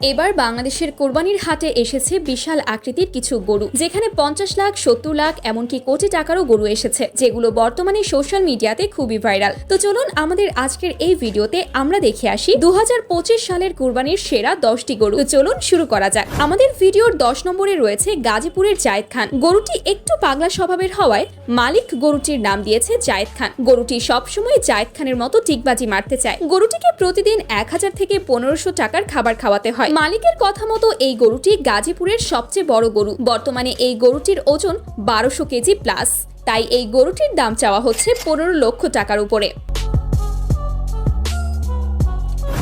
এবার বাংলাদেশের কোরবানির হাটে এসেছে বিশাল আকৃতির কিছু গরু, যেখানে পঞ্চাশ লাখ, সত্তর লাখ, এমনকি কোটি টাকারও গরু এসেছে, যেগুলো বর্তমানে সোশ্যাল মিডিয়াতে খুবই ভাইরাল। তো চলুন আমাদের আজকের এই ভিডিওতে আমরা দেখে আসি দু হাজার পঁচিশ সালের কোরবানির সেরা দশটি গরু। চলুন শুরু করা যাক। আমাদের ভিডিওর দশ নম্বরে রয়েছে গাজীপুরের জায়েদ খান। গরুটি একটু পাগলা স্বভাবের হওয়ায় মালিক গরুটির নাম দিয়েছে জায়েদ খান। গরুটি সবসময় জায়েদ খানের মতো টিকবাজি মারতে চায়। গরুটিকে প্রতিদিন এক হাজার থেকে পনেরোশো টাকার খাবার খাওয়াতে হয়। মালিকের কথা মতো এই গরুটি গাজীপুরের সবচেয়ে বড় গরু। বর্তমানে এই গরুটির ওজন বারোশো কেজি প্লাস তাই এই গরুটির দাম চাওয়া হচ্ছে পনেরো লক্ষ টাকার উপরে।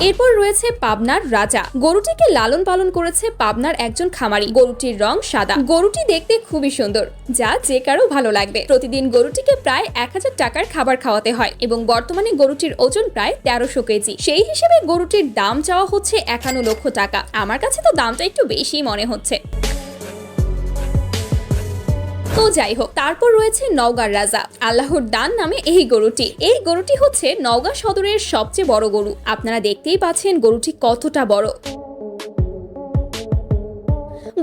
এরপর রয়েছে পাবনার রাজা। গরুটিকে লালন পালন করেছে পাবনার একজন খামারি। গরুটির রং সাদা। গরুটি দেখতে খুবই সুন্দর, যা যে কারও ভালো লাগবে। প্রতিদিন গরুটিকে প্রায় এক হাজার টাকার খাবার খাওয়াতে হয় এবং বর্তমানে গরুটির ওজন প্রায় তেরোশো কেজি। সেই হিসেবে গরুটির দাম চাওয়া হচ্ছে একান্ন লক্ষ টাকা। আমার কাছে তো দামটা একটু বেশি মনে হচ্ছে। তো যাই হোক তারপর রয়েছে নওগাঁর রাজা। আল্লাহর দান নামে এই গরুটি। এই গরুটি হচ্ছে নওগাঁ সদরের সবচেয়ে বড় গরু। আপনারা দেখতেই পাচ্ছেন গরুটি কতটা বড়।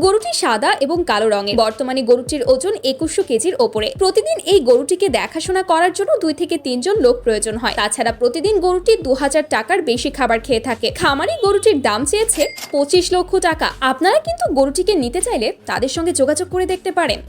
গরুটি সাদা এবং কালো রঙের। বর্তমানে গরুটির ওজন একুশশো কেজির ওপরে। প্রতিদিন এই গরুটিকে দেখাশোনা করার জন্য দুই থেকে তিনজন লোক প্রয়োজন হয়। তাছাড়া প্রতিদিন গরুটি দু হাজার টাকার বেশি খাবার খেয়ে থাকে। খামারি গরুটির দাম চেয়েছে পঁচিশ লক্ষ টাকা। আপনারা কিন্তু গরুটিকে নিতে চাইলে তাদের সঙ্গে যোগাযোগ করে দেখতে পারেন।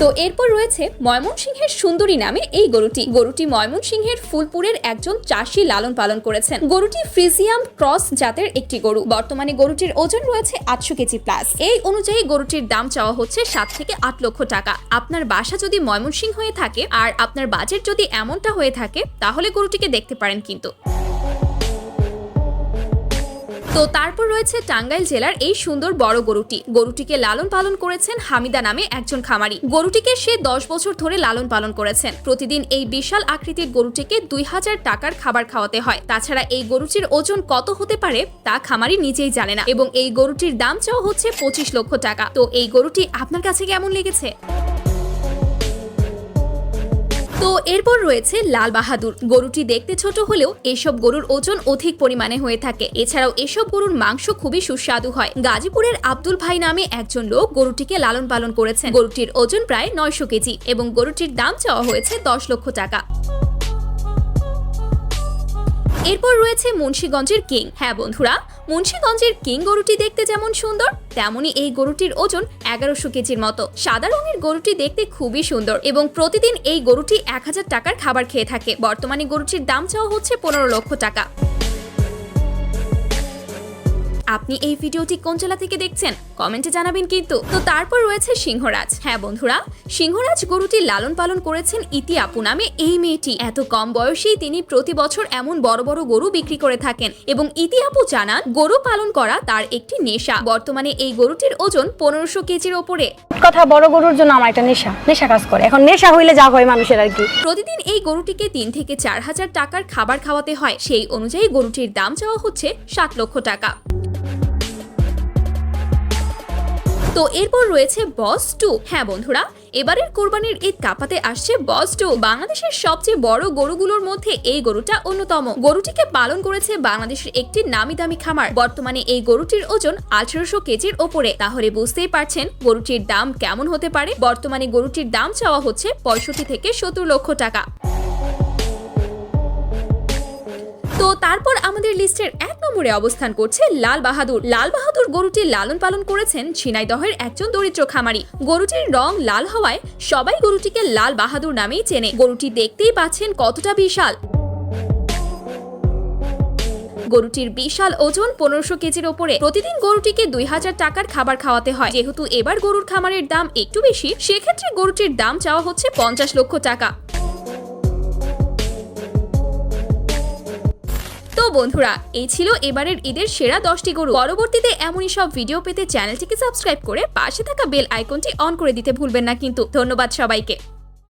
তো এরপর রয়েছে ময়মনসিংহের সুন্দরী নামে এই গরুটি। গরুটি ময়মনসিংহের ফুলপুরের একজন চাষি লালন পালন করেছেন। গরুটি ফ্রিজিয়াম ক্রস জাতের একটি গরু। বর্তমানে গরুটির ওজন রয়েছে আটশো কেজি প্লাস এই অনুযায়ী গরুটির দাম চাওয়া হচ্ছে সাত থেকে আট লক্ষ টাকা। আপনার বাসা যদি ময়মনসিংহ হয়ে থাকে আর আপনার বাজেট যদি এমনটা হয়ে থাকে, তাহলে গরুটিকে দেখতে পারেন কিন্তু। তো তারপর রয়েছে টাঙ্গাইল জেলার এই সুন্দর বড় গরুটি। গরুটিকে লালন পালন করেছেন হামিদা নামে একজন খামারি। গরুটিকে সে দশ বছর ধরে লালন পালন করেছেন। প্রতিদিন এই বিশাল আকৃতির গরুটিকে দুই হাজার টাকার খাবার খাওয়াতে হয়। তাছাড়া এই গরুটির ওজন কত হতে পারে তা খামারি নিজেই জানে না। এবং এই গরুটির দাম চাও হচ্ছে পঁচিশ লক্ষ টাকা। তো এই গরুটি আপনার কাছে কেমন লেগেছে? তো এরপর রয়েছে লাল বাহাদুর। গরুটি দেখতে ছোট হলেও এসব গরুর ওজন অধিক পরিমাণে হয়ে থাকে। এছাড়াও এসব গরুর মাংস খুবই সুস্বাদু হয়। গাজীপুরের আব্দুল ভাই নামে একজন লোক গরুটিকে লালন পালন করেছেন। গরুটির ওজন প্রায় নয়শো কেজি এবং গরুটির দাম চাওয়া হয়েছে দশ লক্ষ টাকা। এরপর রয়েছে মুন্সীগঞ্জের কিং। হ্যাঁ বন্ধুরা, মুন্সীগঞ্জের কিং গরুটি দেখতে যেমন সুন্দর তেমনি এই গরুটির ওজন এগারোশো কেজির মতো। সাদা রঙের গরুটি দেখতে খুবই সুন্দর এবং প্রতিদিন এই গরুটি এক হাজার টাকার খাবার খেয়ে থাকে। বর্তমানে গরুটির দাম চাওয়া হচ্ছে পনেরো লক্ষ টাকা। আপনি এই ভিডিওটি কোন জেলা থেকে দেখছেন? কমেন্টে জানাবেন কিন্তু। তো তারপর রয়েছে সিংহরাজ। হ্যাঁ বন্ধুরা সিংহরাজ গরুটি লালন পালন করেছেন ইতি আপু নামে এই মেয়েটি। এত কম বয়সেই তিনি প্রতি বছর এমন বড় বড় গরু বিক্রি করে থাকেন এবং ইতি আপু জানান গরু পালন করা তার একটি নেশা। বর্তমানে এই গরুটির ওজন পনেরোশো কেজির ওপরে। কথা বড় গরুর জন্য আমার একটা নেশা। নেশা কাজ করে। এখন নেশা হইলে যা হয় মানুষের আর কি। প্রতিদিন এই গরুটিকে তিন থেকে চার হাজার টাকার খাবার খাওয়াতে হয়। সেই অনুযায়ী গরুটির দাম চাওয়া হচ্ছে সাত লক্ষ টাকা। তো এরপর রয়েছে বস টু। হ্যাঁ বন্ধুরা, এবারের কোরবানির ঈদ কাপাতে আসছে বস টু। বাংলাদেশের সবচেয়ে বড় গরুগুলোর মধ্যে এই গরুটা অন্যতম। গরুটিকে পালন করেছে বাংলাদেশের একটি নামি দামি খামার। বর্তমানে এই গরুটির ওজন আঠারোশো কেজির ওপরে। তাহলে বুঝতেই পারছেন গরুটির দাম কেমন হতে পারে। বর্তমানে গরুটির দাম চাওয়া হচ্ছে পঁয়ষট্টি থেকে সত্তর লক্ষ টাকা। তো তারপর আমাদের লিস্টের এক নম্বরে অবস্থান করছে লাল বাহাদুর। লাল বাহাদুর গরুটির লালন পালন করেছেন ঝিনাইদহের একজন দরিদ্র খামারি। গরুটির রং লাল হওয়ায় সবাই গরুটিকে লাল বাহাদুর নামেই চেনে। গরুটি দেখতেই পাচ্ছেন কতটা বিশাল। গরুটির বিশাল ওজন পনেরোশো কেজির ওপরে। প্রতিদিন গরুটিকে দুই হাজার টাকার খাবার খাওয়াতে হয়। যেহেতু এবার গরুর খামারের দাম একটু বেশি, সেক্ষেত্রে গরুটির দাম চাওয়া হচ্ছে পঞ্চাশ লক্ষ টাকা। বন্ধুরা, এই ছিল এবারের ঈদের সেরা দশটি গরু। পরবর্তীতে এমনই সব ভিডিও পেতে চ্যানেলটিকে সাবস্ক্রাইব করে পাশে থাকা বেল আইকনটি অন করে দিতে ভুলবেন না কিন্তু। ধন্যবাদ সবাইকে।